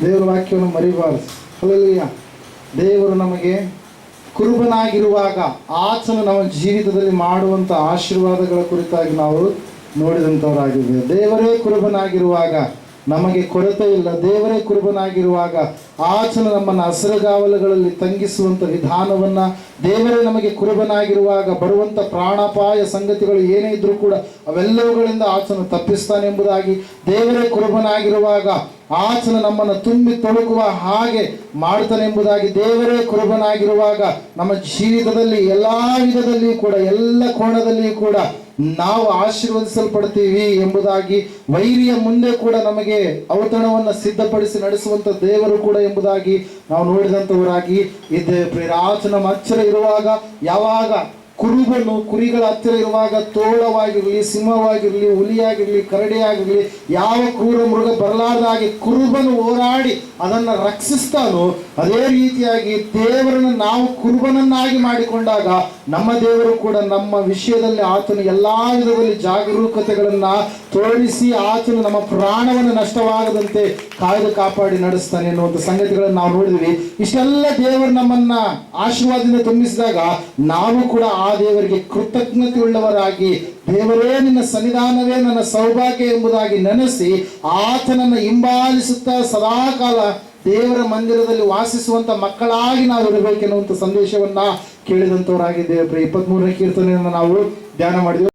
ದೇವರ ವಾಕ್ಯವನ್ನು ಮರಿಬಾರದು. ಅಲ್ಲಲ್ಲಿಯ ದೇವರು ನಮಗೆ ಕುರುಬನಾಗಿರುವಾಗ ಆತನು ನಮ್ಮ ಜೀವಿತದಲ್ಲಿ ಮಾಡುವಂಥ ಆಶೀರ್ವಾದಗಳ ಕುರಿತಾಗಿ ನಾವು ನೋಡಿದಂಥವರಾಗಿದ್ದೇವೆ. ದೇವರೇ ಕುರುಬನಾಗಿರುವಾಗ ನಮಗೆ ಕೊರತೆ ಇಲ್ಲ. ದೇವರೇ ಕುರುಬನಾಗಿರುವಾಗ ಆಚನ ನಮ್ಮನ್ನು ಹಸಿರುಗಾವಲುಗಳಲ್ಲಿ ತಂಗಿಸುವಂಥ ವಿಧಾನವನ್ನು ದೇವರೇ ನಮಗೆ ಕುರುಬನಾಗಿರುವಾಗ ಬರುವಂಥ ಪ್ರಾಣಾಪಾಯ ಸಂಗತಿಗಳು ಏನೇ ಇದ್ದರೂ ಕೂಡ ಅವೆಲ್ಲವುಗಳಿಂದ ಆಚನ ತಪ್ಪಿಸ್ತಾನೆ ಎಂಬುದಾಗಿ ದೇವರೇ ಕುರುಬನಾಗಿರುವಾಗ ಆತನು ನಮ್ಮನ್ನು ತುಂಬಿ ತೊಳುಕುವ ಹಾಗೆ ಮಾಡ್ತಾನೆ ಎಂಬುದಾಗಿ ದೇವರೇ ಕುರುಬನಾಗಿರುವಾಗ ನಮ್ಮ ಜೀವಿತದಲ್ಲಿ ಎಲ್ಲ ವಿಧದಲ್ಲಿಯೂ ಕೂಡ, ಎಲ್ಲ ಕೋಣದಲ್ಲಿಯೂ ಕೂಡ ನಾವು ಆಶೀರ್ವದಿಸಲ್ಪಡ್ತೀವಿ ಎಂಬುದಾಗಿ ವೈರಿಯ ಮುಂದೆ ಕೂಡ ನಮಗೆ ಔತಣವನ್ನು ಸಿದ್ಧಪಡಿಸಿ ನಡೆಸುವಂತ ದೇವರು ಕೂಡ ಎಂಬುದಾಗಿ ನಾವು ನೋಡಿದಂಥವರಾಗಿ ಇದ್ದೇವೆ ಪ್ರೇರಾಚ ನಮ್ಮ ಹತ್ತಿರ ಇರುವಾಗ ಯಾವಾಗ ಕುರುಬನು ಕುರಿಗಳ ಹತ್ತಿರ ಇರುವಾಗ ತೋಳವಾಗಿರಲಿ, ಸಿಂಹವಾಗಿರಲಿ, ಹುಲಿಯಾಗಿರಲಿ, ಕರಡಿಯಾಗಿರಲಿ, ಯಾವ ಕ್ರೂರ ಮೃಗ ಬರಲಾರ್ದಾಗಿ ಕುರುಬನು ಹೋರಾಡಿ ಅದನ್ನು ರಕ್ಷಿಸ್ತಾನೋ ಅದೇ ರೀತಿಯಾಗಿ ದೇವರನ್ನು ನಾವು ಕುರುಬನನ್ನಾಗಿ ಮಾಡಿಕೊಂಡಾಗ ನಮ್ಮ ದೇವರು ಕೂಡ ನಮ್ಮ ವಿಷಯದಲ್ಲಿ ಆತನ ಎಲ್ಲಾ ವಿಧದಲ್ಲಿ ಜಾಗರೂಕತೆಗಳನ್ನ ತೋರಿಸಿ ಆತನು ನಮ್ಮ ಪ್ರಾಣವನ್ನು ನಷ್ಟವಾಗದಂತೆ ಕಾಯ್ದು ಕಾಪಾಡಿ ನಡೆಸ್ತಾನೆ ಎನ್ನುವಂಥ ಸಂಗತಿಗಳನ್ನು ನಾವು ನೋಡಿದ್ವಿ. ಇಷ್ಟೆಲ್ಲ ದೇವರು ನಮ್ಮನ್ನ ಆಶೀರ್ವಾದದಿಂದ ತುಂಬಿಸಿದಾಗ ನಾವು ಕೂಡ ಆ ದೇವರಿಗೆ ಕೃತಜ್ಞತೆ ಉಳ್ಳವರಾಗಿ ದೇವರೇ ನಿನ್ನ ಸನ್ನಿಧಾನವೇ ನನ್ನ ಸೌಭಾಗ್ಯ ಎಂಬುದಾಗಿ ನೆನೆಸಿ ಆತನನ್ನು ಹಿಂಬಾಲಿಸುತ್ತಾ ಸದಾಕಾಲ ದೇವರ ಮಂದಿರದಲ್ಲಿ ವಾಸಿಸುವಂತ ಮಕ್ಕಳಾಗಿ ನಾವು ಇರಬೇಕೆನ್ನುವಂತ ಸಂದೇಶವನ್ನ ಕೇಳಿದಂಥವರಾಗಿದ್ದೇವೆ ಇಪ್ಪತ್ತ್ ಮೂರನೇ ಕೀರ್ತನೆಯನ್ನು ನಾವು ಧ್ಯಾನ ಮಾಡಿದ್ವಿ.